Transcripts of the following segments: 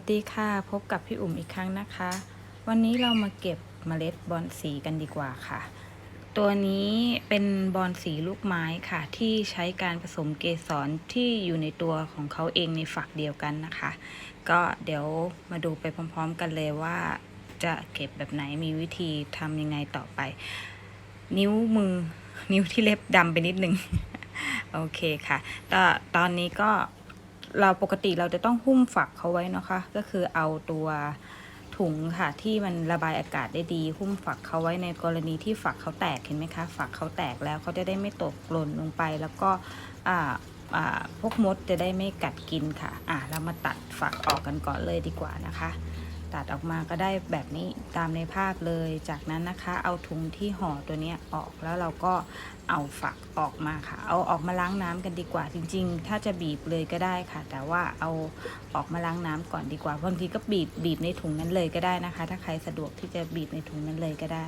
วัสดีค่ะพบกับพี่อุ่มอีกครั้งนะคะ วันนี้เรามาเก็บเมล็ดบอนสีกันดีกว่าค่ะ ตัวนี้เป็นบอนสีลูกไม้ค่ะ ที่ใช้การผสมเกสรที่อยู่ในตัวของเขาเองในฝักเดียวกันนะคะ ก็เดี๋ยวมาดูไปพร้อมๆกันเลยว่าจะเก็บแบบไหนมีวิธีทำยังไงต่อไป นิ้วมือนิ้วที่เล็บดำไปนิดนึง โอเคค่ะก็ตอนนี้ก็ เราปกติเราจะต้องหุ้มฝักเขาไว้นะคะ ก็คือเอาตัวถุงค่ะที่มันระบายอากาศได้ดี หุ้มฝักเขาไว้ในกรณีที่ฝักเขาแตกเห็นไหมคะ ฝักเขาแตกแล้วเขาจะได้ไม่ตกหล่นลงไป แล้วก็พวกมดจะได้ไม่กัดกินค่ะอะเรามาตัดฝักออกกันก่อนเลยดีกว่านะคะ ตัดออกมาก็ได้แบบนี้ตามในภาพเลย จากนั้นนะคะเอาถุงที่ห่อตัวนี้ออกแล้วเราก็เอาฝักออกมาค่ะ เอาออกมาล้างน้ำกันดีกว่าจริง ๆ ถ้าจะบีบเลยก็ได้ค่ะ แต่ว่าเอาออกมาล้างน้ำก่อนดีกว่าบางทีก็บีบบีบในถุงนั้นเลยก็ได้นะคะ ถ้าใครสะดวกที่จะบีบในถุงนั้นเลยก็ได้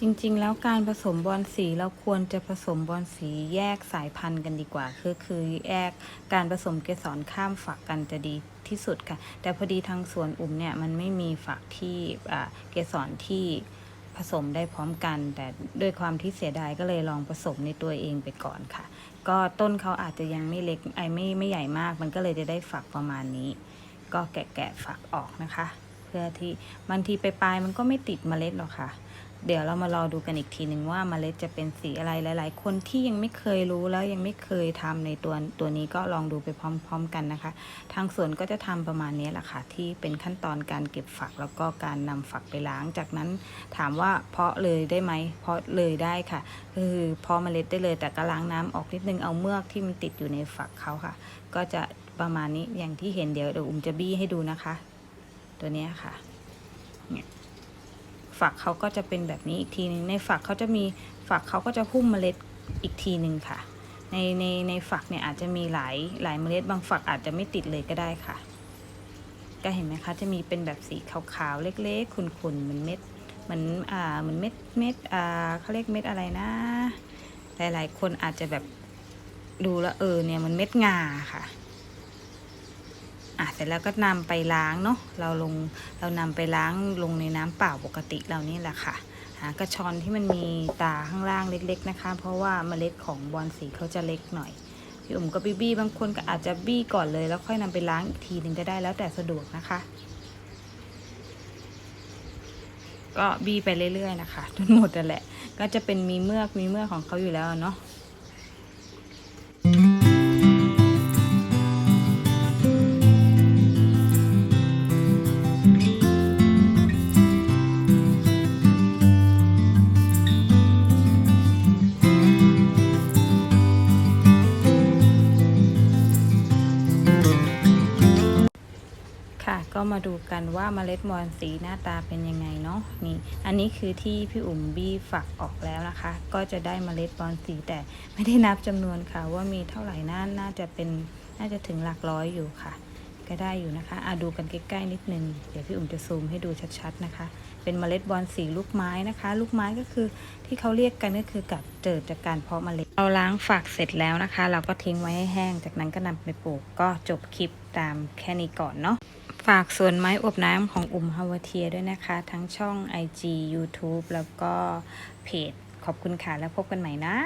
จริงๆ แล้วการผสมบอลสีเราควรจะผสมบอลสีแยกสายพันธุ์กันดีกว่าคือคือแยกการผสมเกสรข้ามฝักกันจะดีที่สุดค่ะ แต่พอดีทางสวนอุ่มเนี่ยมันไม่มีฝักที่เกสรที่ผสมได้พร้อมกัน แต่ด้วยความที่เสียดายก็เลยลองผสมในตัวเองไปก่อนค่ะ ก็ต้นเขาอาจจะยังไม่เล็กไอไม่ไม่ใหญ่มาก มันก็เลยจะได้ฝักประมาณนี้ ก็แกะแกะฝักออกนะคะ เพื่อที่บางทีไปปลายมันก็ไม่ติดเมล็ดหรอกค่ะ เดี๋ยวเรามารอดูกันอีกทีหนึ่งว่าเมล็ดจะเป็นสีอะไรหลาย ๆ คนที่ยังไม่เคยรู้แล้วยังไม่เคยทำในตัวตัวนี้ก็ลองดูไปพร้อม ๆ กันนะคะ ทางสวนก็จะทำประมาณนี้แหละค่ะที่เป็นขั้นตอนการเก็บฝักแล้วก็การนำฝักไปล้าง จากนั้นถามว่าเพาะเลยได้ไหมเพาะเลยได้ค่ะคือเพาะเมล็ดได้เลยแต่ก็ล้างน้ำออกนิดนึงเอาเมือกที่มันติดอยู่ในฝักเขาค่ะ ก็จะประมาณนี้อย่างที่เห็นเดี๋ยวเดี๋ยวอุ้มจะบี้ให้ดูนะคะ ตัวนี้ค่ะ ฝักเขาก็จะเป็นแบบนี้อีกทีหนึ่งในฝักเขาจะมีฝักเขาก็จะหุ้มเมล็ดอีกทีหนึ่งค่ะ ในในในฝักเนี่ยอาจจะมีหลายหลายเมล็ดบางฝักอาจจะไม่ติดเลยก็ได้ค่ะ ก็เห็นไหมคะจะมีเป็นแบบสีขาวๆเล็กๆขุ่นๆเหมือนเม็ดเหมือนอ่าเหมือนเม็ดเม็ดอ่าเขาเรียกเม็ดอะไรนะ หลายๆ คนอาจจะแบบดูแล้วเออเนี่ยมันเม็ดงาค่ะ อะเสร็จแล้วก็นำไปล้างเนาะเราลงเรานำไปล้างลงในน้ำเปล่าปกติเรานี่แหละค่ะหากระชอนที่มันมีตาข้างล่างเล็ก ๆนะคะ เพราะว่าเมล็ดของบอลสีเขาจะเล็กหน่อยพี่อุ๋มก็บี้บางคนก็อาจจะบี้ก่อนเลย แล้วค่อยนำไปล้างอีกทีหนึ่งก็ได้แล้วแต่สะดวกนะคะ ก็บี้ไปเรื่อยๆนะคะจนหมดนั่นแหละ ก็จะเป็นมีเมือกมีเมือกของเขาอยู่แล้วเนาะ ก็มาดูกันว่าเมล็ดมอนสีหน้าตาเป็นยังไงเนาะนี่อันนี้คือที่พี่อุ๋มบี้ฝักออกแล้วนะคะ ก็จะได้เมล็ดบอนสีแต่ไม่ได้นับจำนวนค่ะ ว่ามีเท่าไหร่น่าน่าจะเป็นน่าจะถึงหลักร้อยอยู่ค่ะ ก็ได้อยู่นะคะอะดูกันใกล้ๆนิดนึงเดี๋ยวพี่อุ๋มจะซูมให้ดูชัดๆนะคะ เป็นเมล็ดบอนสีลูกไม้นะคะ ลูกไม้ก็คือที่เขาเรียกกันก็คือกับเกิดจากการเพาะเมล็ดเราล้างฝักเสร็จแล้วนะคะ เราก็ทิ้งไว้ให้แห้งจากนั้นก็นำไปปลูกก็จบคลิปตามแค่นี้ก่อนเนาะ ฝากสวนไม้อบน้ำของอุ่มฮาวเทียด้วยนะคะ ทั้งช่อง IG YouTube แล้วก็เพจ ขอบคุณค่ะ แล้วพบกันใหม่นะ